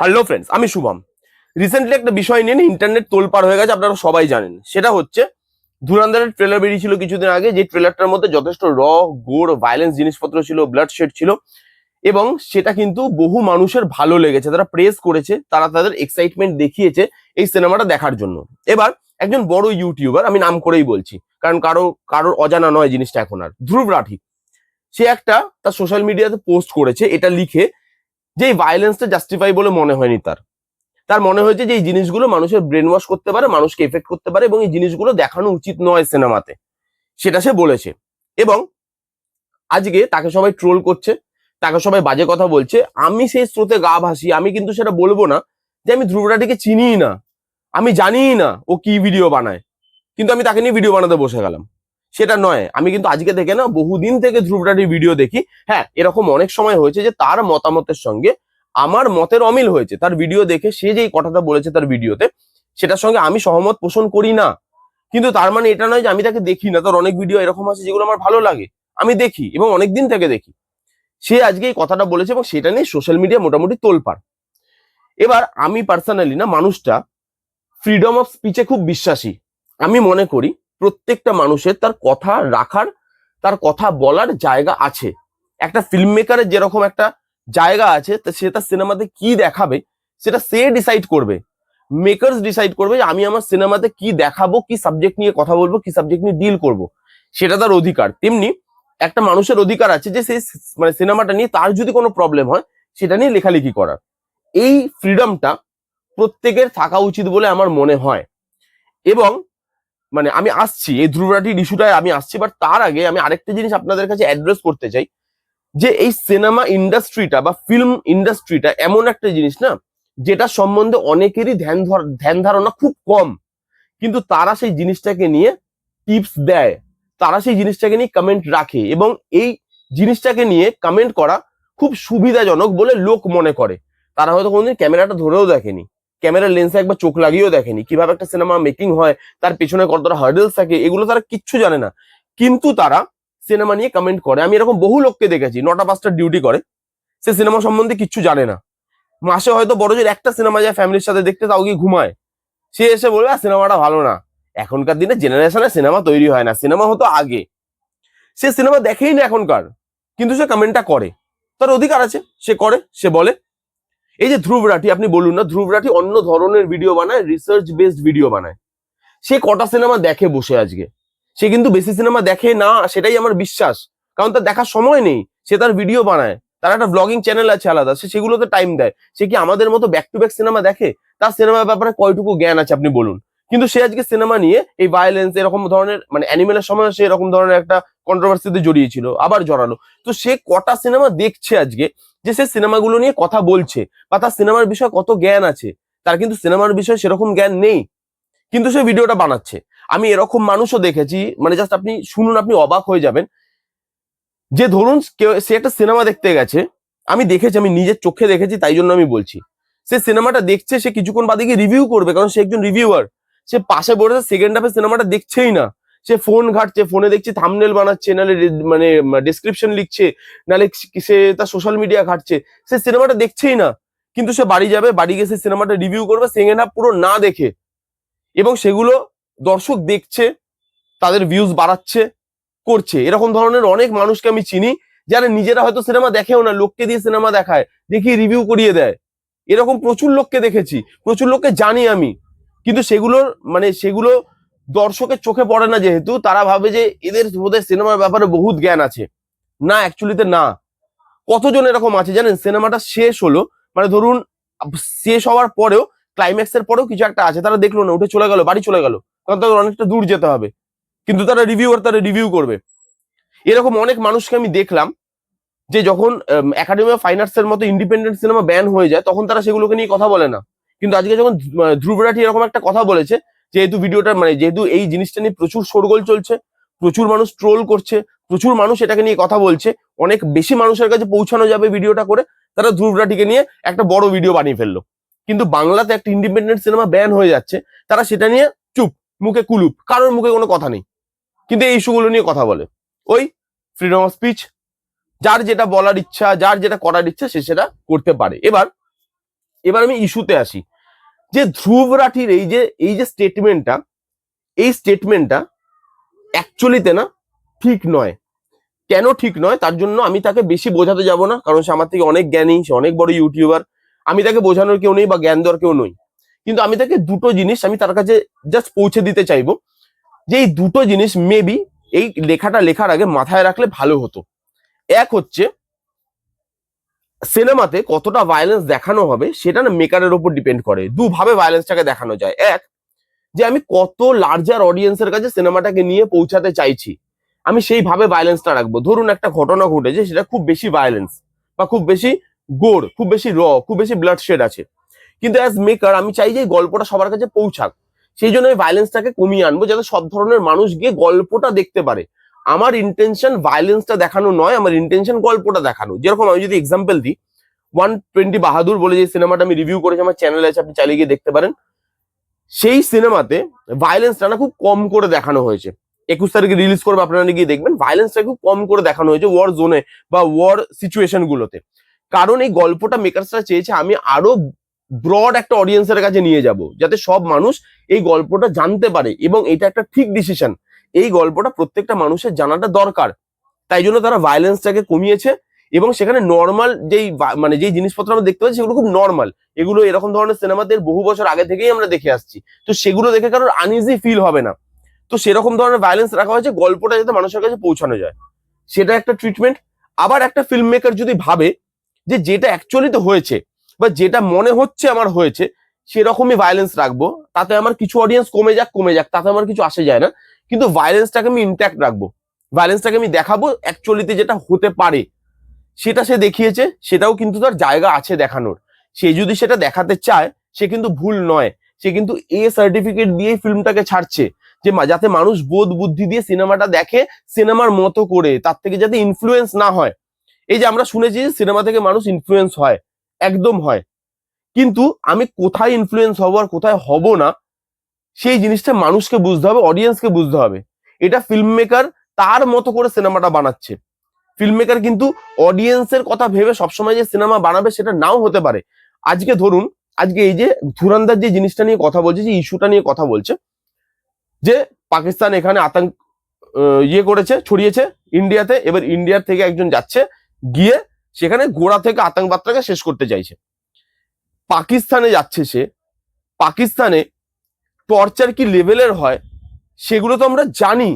Hello friends আমি Shubham. Recently একটা বিষয় নিয়ে ইন্টারনেট তোলপার হয়ে গেছে, আপনারা সবাই জানেন। সেটা হচ্ছে ধুরান্দারের ট্রেলার বেরিয়েছিল কিছুদিন আগে, যে ট্রেলারটার মধ্যে যথেষ্ট র গোর ভায়োলেন্স জিনিসপত্র ছিল ব্লাড শেড ছিল, এবং সেটা কিন্তু বহু মানুষের ভালো লেগেছে, তারা প্রেস করেছে, তারা তাদের এক্সাইটমেন্ট দেখিয়েছে এই সিনেমাটা দেখার জন্য। এবার, একজন বড় ইউটিউবার আমি নাম করেই বলছি, কারণ কারও, কারোর অজানা নয় জিনিসটা এখন আর, ধ্রুব রাঠি। সে একটা তার সোশ্যাল মিডিয়াতে পোস্ট করেছে, এটা লিখে যে এই ভায়োলেন্সটা জাস্টিফাই বলে মনে হয়নি তার। তার মনে হয়েছে যে এই জিনিসগুলো মানুষের ব্রেন ওয়াশ করতে পারে, মানুষকে এফেক্ট করতে পারে এবং এই জিনিসগুলো দেখানো উচিত নয় সিনেমাতে। সেটা সে বলেছে। এবং আজকে তাকে সবাই ট্রোল করছে, তাকে সবাই বাজে কথা বলছে। আমি সেই স্রোতে গা ভাসি, আমি কিন্তু সেটা বলব না যে আমি ধ্রুবরাটিকে চিনিই না। আমি জানিই না ও কি ভিডিও বানায়। কিন্তু আমি তাকে নিয়ে ভিডিও বানাতে বসে গেলাম। সেটা নয়। আমি কিন্তু আজকে থেকে না বহুদিন থেকে ধ্রুবরাটির ভিডিও দেখি। হ্যাঁ এরকম অনেক সময় হয়েছে যে তার মতামতের সঙ্গে আমার মতের অমিল হয়েছে। তার ভিডিও দেখে সে যেই কথাটা বলেছে তার ভিডিওতে সেটার সঙ্গে আমি সহমত পোষণ করি না। কিন্তু তার মানে এটা নয় যে আমি তাকে দেখি না। তার অনেক ভিডিও এরকম আছে যেগুলো আমার ভালো লাগে। আমি দেখি এবং অনেক দিন থেকে দেখি। সে আজকে এই কথাটা বলেছে এবং সেটা নিয়ে সোশ্যাল মিডিয়া মোটামুটি তোলপাড়। এবার আমি পার্সোনালি না, মানুষটা ফ্রিডম অফ স্পিচে খুব বিশ্বাসী। আমি মনে করি প্রত্যেকটা মানুষের তার কথা রাখার, তার কথা বলার জায়গা আছে। একটা ফিল্ম মেকারের যেরকম একটা জায়গা আছে, তা সে তার সিনেমাতে কি দেখাবে, সেটা সে ডিসাইড করবে। মেকার্স ডিসাইড করবে যে আমি আমার সিনেমাতে কি দেখাবো, কি সাবজেক্ট নিয়ে কথা বলব, কি সাবজেক্ট নিয়ে ডিল করব। সেটা তার অধিকার। তেমনি একটা মানুষের অধিকার আছে যে সেই মানে সিনেমাটা নিয়ে তার যদি কোনো প্রবলেম হয়, সেটা নিয়ে লেখালেখি করার। এই ফ্রিডমটা প্রত্যেকের থাকা উচিত বলে আমার মনে হয়। এবং মানে আমি আসছি, এই ধ্রুবরাটির ইস্যুটায় আমি আসছি বাট তার আগে আমি আরেকটা জিনিস আপনাদের কাছে অ্যাড্রেস করতে চাই, যে এই সিনেমা ইন্ডাস্ট্রিটা বা ফিল্ম ইন্ডাস্ট্রিটা এমন একটা জিনিস না যেটা সম্বন্ধে অনেকেরই ধ্যান ধ্যান ধারণা খুব কম, কিন্তু তারা সেই জিনিসটাকে নিয়ে টিপস দেয়, তারা সেই জিনিসটাকে নিয়ে কমেন্ট রাখে এবং এই জিনিসটাকে নিয়ে কমেন্ট করা খুব সুবিধাজনক বলে লোক মনে করে, তারা হয়তো কোনোদিন ক্যামেরাটা ধরেও দেখেনি। ক্যামেরার লেন্সে একবার চোখ লাগিয়েও দেখেনি। কীভাবে একটা সিনেমা মেকিং হয় তার পেছনে কতটা হার্ডেলস থাকে এগুলো তারা কিচ্ছু জানে না। কিন্তু তারা সিনেমা নিয়ে কমেন্ট করে। আমি এরকম বহু লোককে দেখেছি নটা পাঁচটা ডিউটি করে। সে সিনেমা সম্বন্ধে কিচ্ছু জানে না। মাসে হয়তো বড় জোর একটা সিনেমা যায় ফ্যামিলির সাথে দেখতে তাও গিয়ে ঘুমায়। সে এসে বলবে "আহ, সিনেমাটা ভালো না। এখনকার দিনে জেনারেশনে সিনেমা তৈরি হয় না। সিনেমা হতো আগে। সে সিনেমা দেখেই না এখনকার। কিন্তু সে কমেন্টটা করে। তার অধিকার আছে। সে করে সে বলে। এই যে ধ্রুব রাঠি, আপনি বলুন না, ধ্রুব রাঠি অন্য ধরনের ভিডিও বানায় রিসার্চ বেসড ভিডিও বানায়। সে কটা সিনেমা দেখে বসে আজকে। সে কিন্তু বেশি সিনেমা দেখে না, সেটাই আমার বিশ্বাস। কারণ তার দেখার সময় নেই, সে তার ভিডিও বানায়। তার একটা ব্লগিং চ্যানেল আছে আলাদা, সে সেগুলোতে টাইম দেয়। সে কি আমাদের মতো ব্যাক টু ব্যাক সিনেমা দেখে? তার সিনেমার ব্যাপারে কয়টুকু জ্ঞান আছে, আপনি বলুন। কিন্তু সে আজকে সিনেমা নিয়ে এই ভায়োলেন্স এরকম ধরনের মানে অ্যানিমেলের সময় সে এরকম ধরনের একটা কন্ট্রোভার্সিতে জড়িয়েছিল, আবার জড়ালো। তো সে কটা সিনেমা দেখছে আজকে যে সে সিনেমাগুলো নিয়ে কথা বলছে বা তার সিনেমার বিষয়ে কত জ্ঞান আছে, তার কিন্তু সিনেমার বিষয়ে সেরকম জ্ঞান নেই। কিন্তু সে ভিডিওটা বানাচ্ছে। আমি এরকম মানুষও দেখেছি মানে জাস্ট আপনি শুনুন, আপনি অবাক হয়ে যাবেন। যে ধরুন কেউ, সে একটা সিনেমা দেখতে গেছে, আমি দেখেছি, আমি নিজের চোখে দেখেছি, তাই জন্য আমি বলছি। সে সিনেমাটা দেখছে, সে কিছুক্ষণ বাদে গিয়ে রিভিউ করবে, কারণ সে একজন রিভিউয়ার সে পাশে বসে সেকেন্ড হাফে সিনেমাটা দেখছেই না। সে ফোন ঘাটছে ফোনে দেখছে থামনেল বানাচ্ছে, নাহলে মানে ডিসক্রিপশন লিখছে, নাহলে সে তার সোশ্যাল মিডিয়া ঘাটছে। সে সিনেমাটা দেখছেই না। কিন্তু সে বাড়ি যাবে, বাড়ি গিয়ে সে সিনেমাটা রিভিউ করবে সেকেন্ড হাফ পুরো না দেখে। এবং সেগুলো দর্শক দেখছে, তাদের ভিউজ বাড়াচ্ছে, করছে। এরকম ধরনের অনেক মানুষকে আমি চিনি, যারা নিজেরা হয়তো সিনেমা দেখেও না, লোককে দিয়ে সিনেমা দেখায় দেখিয়ে রিভিউ করিয়ে দেয়। এরকম প্রচুর লোককে দেখেছি, প্রচুর লোককে জানি আমি। কিন্তু সেগুলোর মানে সেগুলো দর্শকের চোখে পড়ে না যেহেতু, তারা ভাবে যে এদের ওদের সিনেমার ব্যাপারে বহুত জ্ঞান আছে। না অ্যাকচুয়ালিতে না। কতজন এরকম আছে জানেন? সিনেমাটা শেষ হলো মানে ধরুন শেষ হওয়ার পরেও ক্লাইম্যাক্স এর পরেও কিছু একটা আছে। তারা দেখল না, উঠে চলে গেল, বাড়ি চলে গেল। কারণ তাদের অনেকটা দূর যেতে হবে। কিন্তু তারা রিভিউয়ার তারা রিভিউ করবে। এরকম অনেক মানুষকে আমি দেখলাম, যে যখন একাডেমি অফ ফাইন আর্টস এর মতো ইন্ডিপেন্ডেন্ট সিনেমা ব্যান হয়ে যায়, তখন তারা সেগুলোকে নিয়ে কথা বলে না। কিন্তু আজকে যখন আহ, ধ্রুব রাঠি এরকম একটা কথা বলেছে যেহেতু ভিডিওটা মানে যেহেতু এই জিনিসটা নিয়ে প্রচুর শোরগোল চলছে প্রচুর মানুষ ট্রোল করছে প্রচুর মানুষ এটাকে নিয়ে কথা বলছে অনেক বেশি মানুষের কাছে পৌঁছানো যাবে ভিডিওটা করে তারা ধ্রুব রাঠিকে নিয়ে একটা বড় ভিডিও বানিয়ে ফেলল। কিন্তু বাংলাতে একটা ইন্ডিপেন্ডেন্ট সিনেমা ব্যান হয়ে যাচ্ছে তারা সেটা নিয়ে চুপ মুখে কুলুপ কারোর মুখে কোনো কথা নেই। কিন্তু এই ইস্যুগুলো নিয়ে কথা বলে। ওই ফ্রিডম অফ স্পিচ যার যেটা বলার ইচ্ছা যার যেটা করার ইচ্ছা সে সেটা করতে পারে। এবার এবার আমি ইস্যুতে আসি। যে ধ্রুব রাঠির এই যে এই যে স্টেটমেন্টটা এই স্টেটমেন্টটা অ্যাকচুয়ালিতে না ঠিক নয়। কেন ঠিক নয়? তার জন্য আমি তাকে বেশি বোঝাতে যাব না, কারণ সে আমার থেকে অনেক জ্ঞানী, সে অনেক বড় ইউটিউবার আমি তাকে বোঝানোর কেউ নেই বা জ্ঞান দেওয়ার কেউ নই। কিন্তু আমি তাকে দুটো জিনিস আমি তার কাছে জাস্ট পৌঁছে দিতে চাইব, যে এই দুটো জিনিস মেবি এই লেখাটা লেখার আগে মাথায় রাখলে ভালো হতো। এক হচ্ছে সিনেমাতে কতটা ভায়োলেন্স দেখানো হবে সেটা না মেকারের উপর ডিপেন্ড করে। দুভাবে ভায়োলেন্সটাকে দেখানো যায়। এক, যে আমি কত লার্জার অডিয়েন্সের কাছে সিনেমাটাকে নিয়ে পৌঁছাতে চাইছি, আমি সেইভাবে ভায়োলেন্সটা রাখব। ধরুন একটা ঘটনা ঘটেছে, সেটা খুব বেশি ভায়োলেন্স বা খুব বেশি গোড় খুব বেশি র খুব বেশি ব্লাড শেড আছে। কিন্তু অ্যাজ মেকার আমি চাই যে গল্পটা সবার কাছে পৌঁছাক। সেই জন্য আমি ভায়োলেন্সটাকে কমিয়ে আনব, যাতে সব ধরনের মানুষ গিয়ে গল্পটা দেখতে পারে। আমার ইন্টেনশন ভায়োলেন্সটা দেখানো নয়, আমার ইন্টেনশন গল্পটা দেখানো। যেরকম আমি যদি এক্সাম্পল দিই ওয়ান টোয়েন্টি বাহাদুর বলে যে সিনেমাটা আমি রিভিউ করেছি, আমার চ্যানেলে আছে, আপনি চালিয়ে গিয়ে দেখতে পারেন। সেই সিনেমাতে ভায়োলেন্সটা না খুব কম করে দেখানো হয়েছে। একুশ তারিখে রিলিজ করবে, আপনারা গিয়ে দেখবেন ভায়োলেন্সটা খুব কম করে দেখানো হয়েছে ওয়ার জোনে বা ওয়ার সিচুয়েশন গুলোতে কারণ এই গল্পটা মেকার্সরা চেয়েছে, আমি আরও ব্রড একটা অডিয়েন্সের কাছে নিয়ে যাব, যাতে সব মানুষ এই গল্পটা জানতে পারে এবং এটা একটা ঠিক ডিসিশন এই গল্পটা প্রত্যেকটা মানুষের জানাটা দরকার। তাই জন্য তারা ভায়োলেন্সটাকে কমিয়েছে এবং সেখানে নর্মাল যেই মানে যেই জিনিসপত্র আমরা দেখতে পাচ্ছি সেগুলো খুব নর্মাল এগুলো এরকম ধরনের সিনেমাতে বহু বছর আগে থেকেই আমরা দেখে আসছি। তো সেগুলো দেখে কারোর আনইজি ফিল হবে না। তো সেরকম ধরনের ভায়োলেন্স রাখা হয়েছে, গল্পটা যাতে মানুষের কাছে পৌঁছানো যায়। সেটা একটা ট্রিটমেন্ট আবার একটা ফিল্ম মেকার যদি ভাবে যে যেটা অ্যাকচুয়ালি তো হয়েছে বা যেটা মনে হচ্ছে আমার হয়েছে, সেরকমই ভায়োলেন্স রাখব। তাতে আমার কিছু অডিয়েন্স কমে যাক কমে যাক। তাতে আমার কিছু আসে যায় না। কিন্তু ভায়োলেন্সটাকে আমি ইন্ট্যাক্ট রাখব। ভায়োলেন্সটাকে আমি দেখাবো অ্যাকচুয়ালিতে যেটা হতে পারে, সেটা সে দেখিয়েছে, সেটাও কিন্তু তার জায়গা আছে দেখানোর। সে যদি সেটা দেখাতে চায়, সে কিন্তু ভুল নয়। সে কিন্তু এ সার্টিফিকেট দিয়ে ফিল্মটাকে ছাড়ছে, যে যাতে মানুষ বোধ বুদ্ধি দিয়ে সিনেমাটা দেখে, সিনেমার মতো করে, তার থেকে যাতে ইনফ্লুয়েন্স না হয়। এই যে আমরা শুনেছি যে সিনেমা থেকে মানুষ ইনফ্লুয়েন্স হয়, একদম হয়। কিন্তু আমি কোথায় ইনফ্লুয়েন্স হব আর কোথায় হব না সেই জিনিসটা মানুষকে বুঝতে হবে অডিয়েন্সকে বুঝতে হবে। এটা ফিল্ম মেকার তার মতো করে সিনেমাটা বানাচ্ছে। ফিল্ম মেকার কিন্তু অডিয়েন্সের কথা ভেবে সবসময় যে সিনেমা বানাবে সেটা নাও হতে পারে। আজকে ধরুন, আজকে এই যে ধুরান্দার যে জিনিসটা নিয়ে কথা বলছে, যে ইস্যুটা নিয়ে কথা বলছে, যে পাকিস্তান এখানে আতঙ্ক ইয়ে করেছে, ছড়িয়েছে ইন্ডিয়াতে এবার ইন্ডিয়ার থেকে একজন যাচ্ছে, গিয়ে সেখানে গোড়া থেকে আতঙ্কবাদটাকে শেষ করতে চাইছে। পাকিস্তানে যাচ্ছে সে, পাকিস্তানে টর্চার কি লেভেলের হয়, সেগুলো তো আমরা জানি,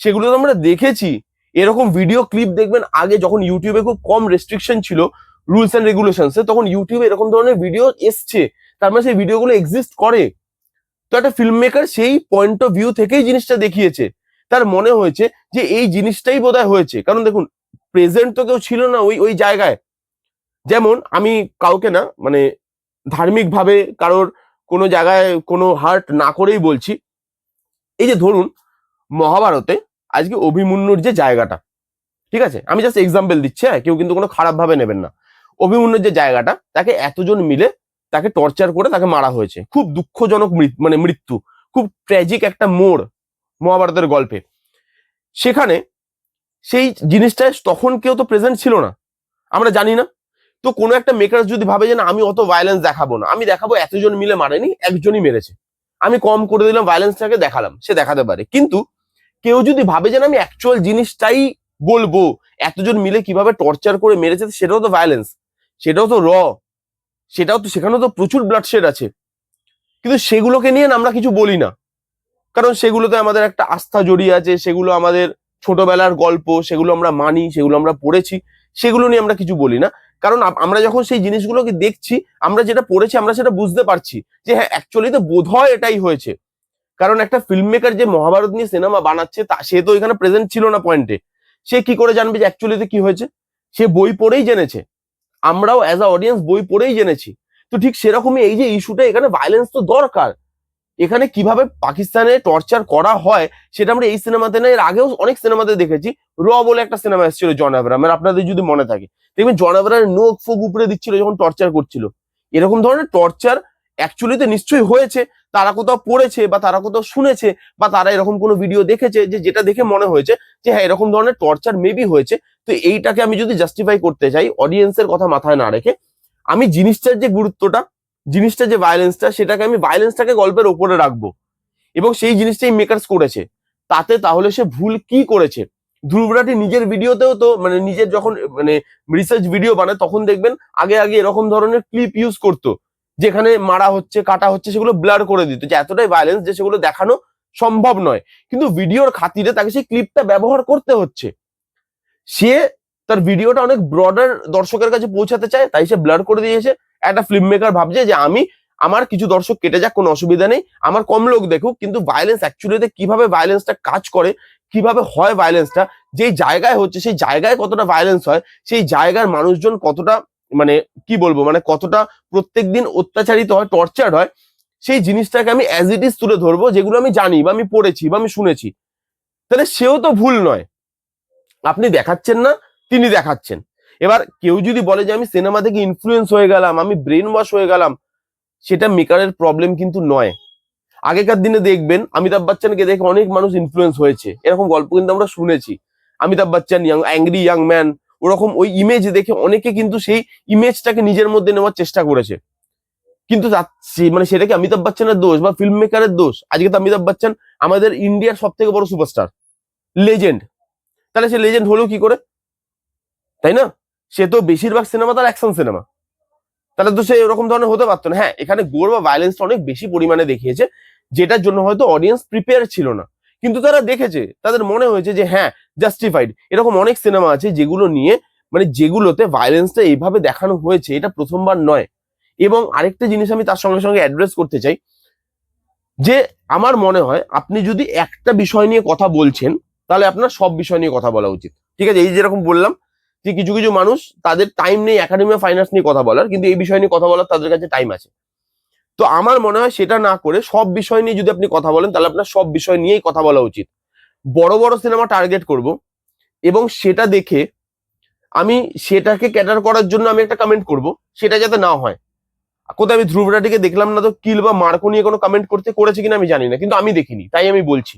সেগুলো তো আমরা দেখেছি। এরকম ভিডিও ক্লিপ দেখবেন, আগে যখন ইউটিউবে খুব কম রেস্ট্রিকশন ছিল রুলস অ্যান্ড রেগুলেশনস তখন ইউটিউবে এরকম ধরনের ভিডিও এসছে, তার মানে সেই ভিডিওগুলো এক্সিস্ট করে। তো একটা ফিল্ম মেকার সেই পয়েন্ট অফ ভিউ থেকেই জিনিসটা দেখিয়েছে। তার মনে হয়েছে যে এই জিনিসটাই বোধহয় হয়েছে। কারণ দেখুন প্রেজেন্ট তো কেউ ছিল না ওই ওই জায়গায়। যেমন আমি কাউকে না মানে ধার্মিকভাবে কারোর কোনো জায়গায় কোনো হার্ট না করেই বলছি। এই যে ধরুন, মহাভারতে আজকে অভিমন্যুর যে জায়গাটা, ঠিক আছে? আমি জাস্ট এক্সাম্পল দিচ্ছি হ্যাঁ? কেউ কিন্তু কোনো খারাপ ভাবে নেবেন না। অভিমন্যুর যে জায়গাটা, তাকে এতজন মিলে তাকে টর্চার করে তাকে মারা হয়েছে। খুব দুঃখজনক মানে মৃত্যু। খুব ট্র্যাজিক একটা মোড় মহাভারতের গল্পে। সেখানে সেই জিনিসটা তখন কেউ তো প্রেজেন্ট ছিল না। আমরা জানি না। তো কোনো একটা মেকার যদি ভাবে যে না, আমি অত ভায়োলেন্স দেখাবো না, আমি দেখাবো এতজন মিলে মারেনি, একজনই মেরেছে। আমি কম করে দিলাম ভায়োলেন্সটাকে দেখালাম, সে দেখাতে পারে। কিন্তু কেউ যদি ভাবে যে না, আমি অ্যাকচুয়াল জিনিসটাই বলব, এতজন মিলে কীভাবে টর্চার করে মেরেছে, সেটাও তো ভায়োলেন্স সেটাও তো র সেটাও তো, সেখানেও তো প্রচুর ব্লাড শেড আছে। কিন্তু সেগুলোকে নিয়ে আমরা কিছু বলি না। কারণ সেগুলোতে আমাদের একটা আস্থা জড়িয়ে আছে, সেগুলো আমাদের ছোটবেলার গল্প, সেগুলো আমরা মানি, সেগুলো আমরা পড়েছি, সেগুলো নিয়ে আমরা কিছু বলি না। কারণ আমরা যখন সেই জিনিসগুলোকে দেখছি, আমরা যেটা পড়েছি, আমরা সেটা বুঝতে পারছি যে হ্যাঁ অ্যাকচুয়ালি তো বোধ হয় এটাই হয়েছে। কারণ একটা ফিল্ম মেকার যে মহাভারত নিয়ে সিনেমা বানাচ্ছে, তা সে তো এখানে প্রেজেন্ট ছিল না পয়েন্টে সে কি করে জানবে যে অ্যাকচুয়ালিতে কি হয়েছে? সে বই পড়েই জেনেছে। আমরাও অ্যাজ আ অডিয়েন্স বই পড়েই জেনেছি। তো ঠিক সেরকমই এই যে ইস্যুটা এখানে ভায়োলেন্স তো দরকার। এখানে কীভাবে পাকিস্তানে টর্চার করা হয়, সেটা আমরা এই সিনেমাতে না, এর আগেও অনেক সিনেমাতে দেখেছি। র বলে একটা সিনেমা এসেছিল জন আব্রাহামের আপনাদের যদি মনে থাকে। দেখবেন জন আব্রাহামের নোক ফোক উপরে দিচ্ছিল যখন টর্চার করছিল। এরকম ধরনের টর্চার অ্যাকচুয়ালিতে নিশ্চয়ই হয়েছে, তারা কোথাও পড়েছে বা তারা কোথাও শুনেছে বা তারা এরকম কোনো ভিডিও দেখেছে যে যেটা দেখে মনে হয়েছে যে হ্যাঁ এরকম ধরনের টর্চার মেবি হয়েছে। তো এইটাকে আমি যদি জাস্টিফাই করতে চাই অডিয়েন্সের কথা মাথায় না রেখে, আমি জিনিসটার যে গুরুত্বটা জিনিসটা যে ভায়োলেন্সটা সেটাকে আমি ভায়োলেন্সটাকে গল্পের ওপরে রাখব। এবং সেই জিনিসটাই মেকার্স করেছে। তাতে তাহলে সে ভুল কি করেছে? ধ্রুবরাটি নিজের ভিডিওতেও তো মানে নিজের যখন মানে রিসার্চ ভিডিও বানায়, তখন দেখবেন আগে আগে এরকম ধরনের ক্লিপ ইউজ করতো। যেখানে মারা হচ্ছে, কাটা হচ্ছে, সেগুলো ব্লার করে দিত। যে এতটাই ভায়োলেন্স যে সেগুলো দেখানো সম্ভব নয়। কিন্তু ভিডিওর খাতিরে তাকে সেই ক্লিপটা ব্যবহার করতে হচ্ছে। সে তার ভিডিওটা অনেক ব্রডার দর্শকের কাছে পৌঁছাতে চায়, তাই সে ব্লার করে দিয়েছে। একটা ফিল্ম মেকার ভাবছে যে আমি আমার কিছু দর্শক কেটে যাক, কোনো অসুবিধা নেই। আমার কম লোক দেখুক, কিন্তু ভায়োলেন্স অ্যাকচুয়ালিতে কীভাবে ভায়োলেন্সটা কাজ করে, কীভাবে হয় ভায়োলেন্সটা যেই জায়গায় হচ্ছে, সেই জায়গায় কতটা ভায়োলেন্স হয়, সেই জায়গার মানুষজন কতটা মানে কি বলব মানে কতটা প্রত্যেক দিন অত্যাচারিত হয় টর্চার হয়, সেই জিনিসটাকে আমি অ্যাজ ইট ইজ তুলে ধরবো, যেগুলো আমি জানি বা আমি পড়েছি বা আমি শুনেছি। তাহলে সেও তো ভুল নয়। আপনি দেখাচ্ছেন না, তিনি দেখাচ্ছেন। এবার কেউ যদি বলে যে আমি সিনেমা থেকে ইনফ্লুয়েন্স হয়ে গেলাম, আমি ব্রেন ওয়াশ হয়ে গেলাম, সেটা মেকারের প্রবলেম কিন্তু নয়। আগেকার দিনে দেখবেন অমিতাভ বচ্চনকে দেখে অনেক মানুষ ইনফ্লুয়েন্স হয়েছে। এরকম গল্প কিন্তু আমরা শুনেছি। Amitabh Bachchan young angry young man ওরকম ওই ইমেজ দেখে অনেকে কিন্তু সেই ইমেজটাকে নিজের মধ্যে নেওয়ার চেষ্টা করেছে। কিন্তু মানে সেটা কি অমিতাভ বচ্চনের দোষ বা ফিল্ম মেকারের দোষ? আজকে তো অমিতাভ বচ্চন আমাদের ইন্ডিয়ার সব থেকে বড় সুপারস্টার লেজেন্ড তাহলে সে লেজেন্ড হলো কি করে? তাই না? সে তো বেশিরভাগ সিনেমা তার অ্যাকশন সিনেমা তাহলে তো সে এরকম ধরনের হতে পারতো না। হ্যাঁ এখানে গোর বা ভায়োলেন্সটা অনেক বেশি পরিমাণে দেখিয়েছে, যেটার জন্য হয়তো অডিয়েন্স প্রিপেয়ার ছিল না। কিন্তু তারা দেখেছে, তাদের মনে হয়েছে যে হ্যাঁ জাস্টিফাইড এরকম অনেক সিনেমা আছে যেগুলো নিয়ে মানে যেগুলোতে ভায়োলেন্সটা এইভাবে দেখানো হয়েছে, এটা প্রথমবার নয়। এবং আরেকটা জিনিস আমি তার সঙ্গে সঙ্গে অ্যাড্রেস করতে চাই, যে আমার মনে হয় আপনি যদি একটা বিষয় নিয়ে কথা বলছেন, তাহলে আপনার সব বিষয় নিয়ে কথা বলা উচিত। ঠিক আছে, এই যেরকম বললাম যে কিছু কিছু মানুষ তাদের টাইম নেই একাডেমি অফ ফাইন্যান্স নিয়ে কথা বলার, কিন্তু এই বিষয় নিয়ে কথা বলার তাদের কাছে টাইম আছে। তো আমার মনে হয় সেটা না করে সব বিষয় নিয়ে যদি আপনি কথা বলেন, তাহলে আপনার সব বিষয় নিয়েই কথা বলা উচিত। বড় বড় সিনেমা টার্গেট করব, এবং সেটা দেখে আমি সেটাকে ক্যাটার করার জন্য আমি একটা কমেন্ট করব, সেটা যাতে না হয়। কোথায় আমি ধ্রুবরাটিকে দেখলাম না তো কিল বা মার্কো নিয়ে কোনো কমেন্ট করতে করেছে কিনা আমি জানি না, কিন্তু আমি দেখিনি, তাই আমি বলছি।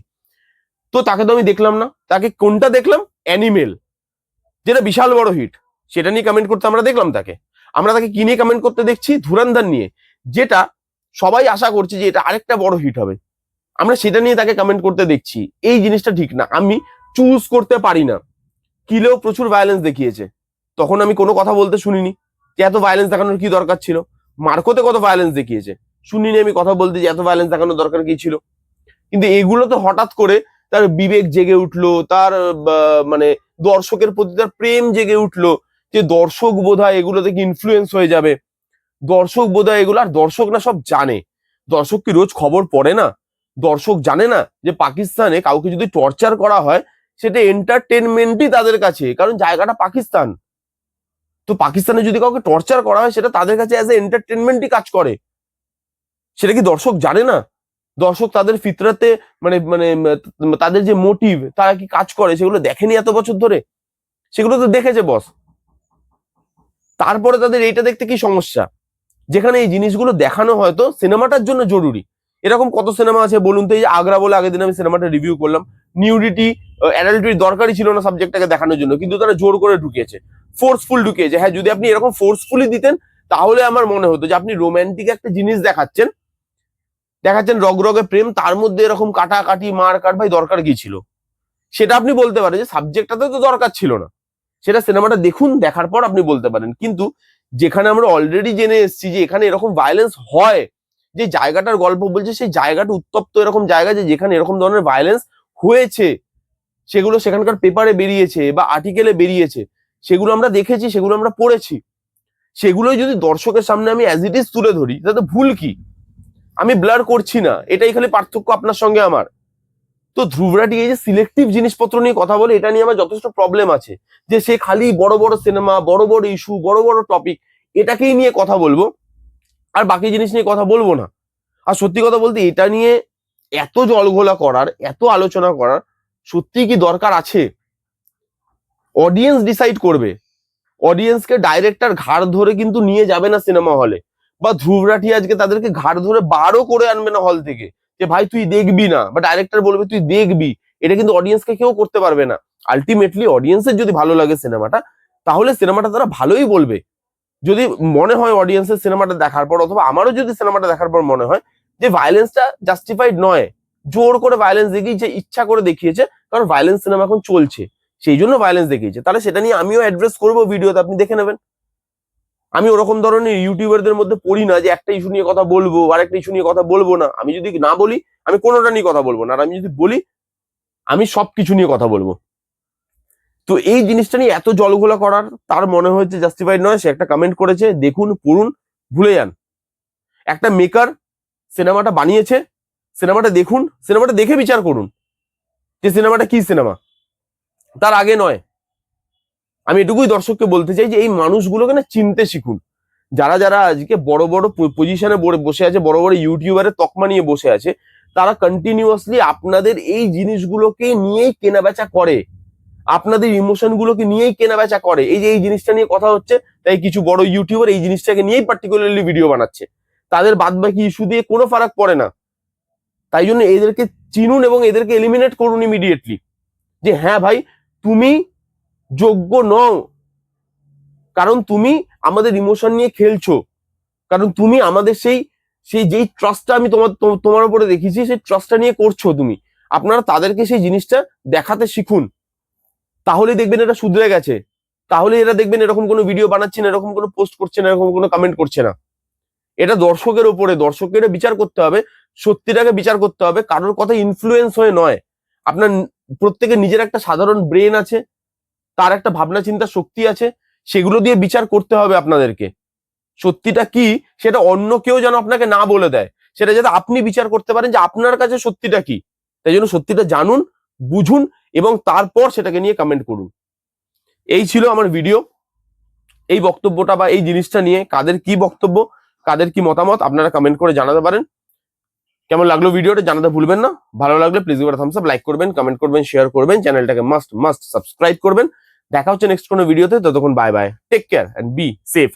তো তাকে তো আমি দেখলাম না, তাকে কোনটা দেখলাম? অ্যানিমেল যেটা বিশাল বড় হিট সেটা নিয়ে কমেন্ট করতে আমরা দেখলাম তাকে। আমরা তাকে কি নিয়ে কমেন্ট করতে দেখছি? ধুরান্ধার নিয়ে। যেটা সবাই আশা করছে যে এটা আরেকটা বড় হিট হবে। আমরা সেটা নিয়ে তাকে কমেন্ট করতে দেখছি। এই জিনিসটা ঠিক না। আমি চুজ করতে পারি না। কিলেও প্রচুর ভায়োলেন্স দেখিয়েছে। তখন আমি কোনো কথা বলতে শুনিনি। যে এত ভায়োলেন্স দেখানোর কি দরকার ছিল? মার্কোতে কত ভায়োলেন্স দেখিয়েছে? শুনিনি আমি কথা বলতে যে এত ভায়োলেন্স দেখানোর দরকার কি ছিল? কিন্তু এগুলো তো হঠাৎ করে তার বিবেক জেগে উঠল, তার মানে দর্শকের প্রতি তার প্রেম জেগে উঠল যে দর্শক বোধহয় এগুলো থেকে ইনফ্লুয়েন্স হয়ে যাবে। দর্শক বোধহয় এগুলো, আর দর্শক না সব জানে। দর্শক কি রোজ খবর পড়ে না? দর্শক জানে না যে পাকিস্তানে কাউকে যদি টর্চার করা হয়, সেটা এন্টারটেনমেন্টই তাদের কাছে, কারণ জায়গাটা পাকিস্তান। তো পাকিস্তানে যদি কাউকে টর্চার করা হয়, সেটা তাদের কাছে অ্যাজ এ এন্টারটেনমেন্টই কাজ করে। সেটা কি দর্শক জানে না? দর্শক তাদের ফিতরাতে মানে মানে তাদের যে মোটিভ তারা কি কাজ করে, সেগুলো দেখেনি এত বছর ধরে? সেগুলো তো দেখেছে বস তারপরে তাদের এইটা দেখতে কি সমস্যা? যেখানে এই জিনিসগুলো দেখানো হয়তো সিনেমাটার জন্য জরুরি। এরকম কত সিনেমা আছে বলুন তো, এই আগ্রা বলে আগের দিন আমি সিনেমাটা রিভিউ করলাম। নিউডিটি অ্যাডাল্টির দরকারই ছিল না সাবজেক্টটাকে দেখানোর জন্য, কিন্তু তারা জোর করে ঢুকিয়েছে। ফোর্সফুল ঢুকিয়েছে। হ্যাঁ যদি আপনি এরকম ফোর্সফুলি দিতেন, তাহলে আমার মনে হতো যে আপনি রোম্যান্টিক একটা জিনিস দেখাচ্ছেন দেখাচ্ছেন রগরগে প্রেম, তার মধ্যে এরকম কাটাকাটি, মার কাট ভাই দরকার কি ছিল? সেটা আপনি বলতে পারেন যে সাবজেক্টটাতে তো দরকার ছিল না। সেটা সিনেমাটা দেখুন, দেখার পর আপনি বলতে পারেন। কিন্তু যেখানে আমরা অলরেডি জেনে এসেছি যে এখানে এরকম ভায়োলেন্স হয়, যে জায়গাটার গল্প বলছে, সেই জায়গাটা উত্তপ্ত এরকম জায়গা যে যেখানে এরকম ধরনের ভায়োলেন্স হয়েছে, সেগুলো সেখানকার পেপারে বেরিয়েছে বা আর্টিকেলে বেরিয়েছে, সেগুলো আমরা দেখেছি, সেগুলো আমরা পড়েছি। সেগুলোই যদি দর্শকের সামনে আমি অ্যাজ ইট ইজ তুলে ধরি, তাতে ভুল কি? আমি ব্লার করছি না, এটাই খালি পার্থক্য আপনার সঙ্গে আমার। তো ধ্রুবরাটি এই যে সিলেক্টিভ জিনিসপত্র নিয়ে কথা বলে, এটা নিয়ে আমার যথেষ্ট প্রবলেম আছে। যে সে খালি বড় বড় সিনেমা বড় বড় ইস্যু বড় বড় টপিক এটাকেই নিয়ে কথা বলব, আর বাকি জিনিস নিয়ে কথা বলব না। আর সত্যি কথা বলতে, এটা নিয়ে এত জলঘোলা করার, এত আলোচনা করার সত্যি কি দরকার আছে? অডিয়েন্স ডিসাইড করবে। অডিয়েন্সকে ডাইরেক্টর ঘাড় ধরে কিন্তু নিয়ে যাবে না সিনেমা হলে বা ধ্রুবরাঠি আজকে তাদেরকে ঘাড় ধরে বারো করে আনবে না হল থেকে। যে ভাই, তুই দেখবি না। বা ডাইরেক্টর বলবে, তুই দেখবি। এটা কিন্তু অডিয়েন্সকে কেউ করতে পারবে না। আলটিমেটলি অডিয়েন্সের যদি ভালো লাগে সিনেমাটা তাহলে সিনেমাটা তারা ভালোই বলবে। যদি মনে হয় অডিয়েন্সের সিনেমাটা দেখার পর, অথবা আমারও যদি সিনেমাটা দেখার পর মনে হয় যে ভায়োলেন্সটা জাস্টিফাইড নয়, জোর করে ভায়োলেন্স দেখিয়েছে ইচ্ছা করে দেখিয়েছে, কারণ ভায়োলেন্স সিনেমা এখন চলছে। সেই জন্য ভায়োলেন্স দেখিয়েছে। তাহলে সেটা নিয়ে আমিও অ্যাড্রেস করব ভিডিওতে আপনি দেখে নেবেন। আমি ওরকম ধরনের ইউটিউবারদের মধ্যে পড়ি না যে একটা ইস্যু নিয়ে কথা বলব আর একটা ইস্যু নিয়ে কথা বলব না। আমি যদি না বলি, আমি কোনোটা নিয়ে কথা বলব না। আর আমি যদি বলি, আমি সব কিছু নিয়ে কথা বলব। তো এই জিনিসটা নিয়ে এত জলঘোলা করার তার মনে হয়েছে জাস্টিফাইড নয়। সে একটা কমেন্ট করেছে, দেখুন, পড়ুন, ভুলে যান। একটা মেকার সিনেমাটা বানিয়েছে, সিনেমাটা দেখুন, সিনেমাটা দেখে বিচার করুন যে সিনেমাটা কি সিনেমা? তার আগে নয়। আমি এটুকুই দর্শককে বলতে চাই যে এই মানুষগুলোকে না চিনতে শিখুন। যারা যারা আজকে বড় বড় পজিশনে বসে আছে, বড় বড় ইউটিউবারের তকমা নিয়ে বসে আছে, তারা কন্টিনিউয়াসলি আপনাদের এই জিনিসগুলোকে নিয়েই কেনাবেচা করে। আপনাদের ইমোশন গুলোকে নিয়েই কেনাবেচা করে। এই যে এই জিনিসটা নিয়ে কথা হচ্ছে, তাই কিছু বড় ইউটিউবার এই জিনিসটাকে নিয়েই পার্টিকুলারলি ভিডিও বানাচ্ছে। তাদের বাদ বাকি ইস্যু দিয়ে কোনো ফারাক পড়ে না। তাই জন্য এদেরকে চিনুন এবং এদেরকে এলিমিনেট করুন ইমিডিয়েটলি যে হ্যাঁ ভাই, তুমি যোগ্য নও। কারণ তুমি আমাদের ইমোশন নিয়ে খেলছো। কারণ তুমি আমাদের সেই সেই যেই ট্রাস্টটা আমি তোমার তোমার উপরে দেখেছি সেই ট্রাস্টটা নিয়ে করছ তুমি। আপনারা তাদেরকে সেই জিনিসটা দেখাতে শিখুন। তাহলে দেখবেন এটা শুধরে গেছে। তাহলে এরা দেখবেন এরকম কোনো ভিডিও বানাচ্ছে না, এরকম কোনো পোস্ট করছে না, এরকম কোনো কমেন্ট করছে না। এটা দর্শকের উপরে, দর্শকের বিচার করতে হবে, সত্যিটাকে বিচার করতে হবে, কারোর কথা ইনফ্লুয়েন্স হয়ে নয়। আপনার প্রত্যেকের নিজের একটা সাধারণ ব্রেন আছে। তার একটা ভাবনা চিন্তা শক্তি আছে, সেগুলো দিয়ে বিচার করতে হবে আপনাদেরকে। সত্যিটা কি, সেটা অন্য কেউ যেন আপনাকে না বলে দেয়। সেটা যাতে আপনি বিচার করতে পারেন যে আপনার কাছে সত্যিটা কি। তাই জন্য সত্যিটা জানুন, বুঝুন এবং তারপর সেটাকে নিয়ে কমেন্ট করুন। এই ছিল আমার ভিডিও এই বক্তব্যটা বা এই জিনিসটা নিয়ে কাদের কি বক্তব্য, কাদের কি মতামত, আপনারা কমেন্ট করে জানাতে পারেন। কেমন লাগল ভিডিওটা জানাতে ভুলবেন না। ভালো লাগলে প্লিজ থামস আপ লাইক করবেন কমেন্ট করবেন শেয়ার করবেন চ্যানেলটাকে মাস্ট মাস্ট সাবস্ক্রাইব করবেন। দেখা হচ্ছে নেক্সট কোনো ভিডিওতে ততক্ষণ bye bye take care and be safe